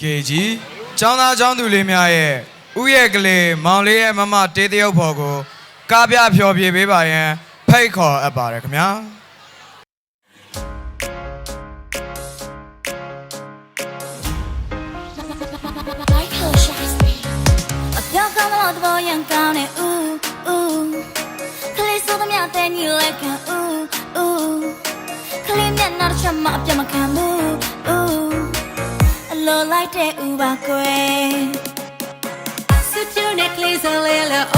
ကေကြီးចောင်းသားចောင်းသူလေးများရဲ့ဥရဲ့ကလေးမောင်လေးရဲ့မမတေးတရုပ်ဖော်ကိုကားပြဖျော်ပြပေးပါရန်ဖိတ်ခေါ်အပ်ပါတယ်ခင်ဗျာ Michael Shakespeare အပြောင်းကောင်းတော့သဘောရန်ကောင်းတဲ့ဦးဦးကလေးဆိုသမျှတဲ့ညီလက်ခံဦးဦးကလေးမျက်နှာတစ်ချက်မှအပြတ်မခံဘူးဦးအ လိုလိုက်တဲ့ဦးပါကွယ် Such a necklace a little of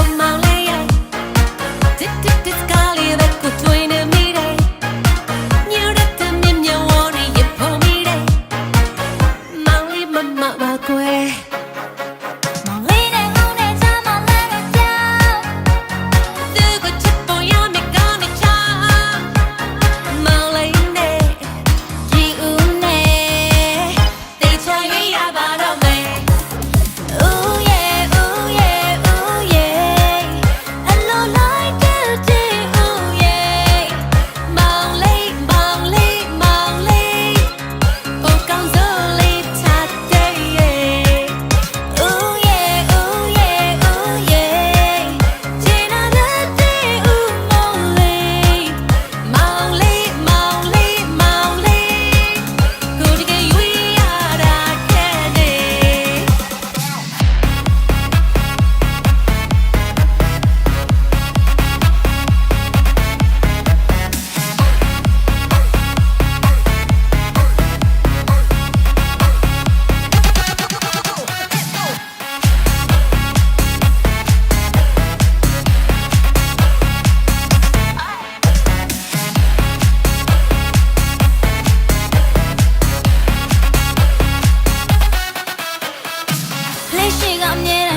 my lay လေးရှိက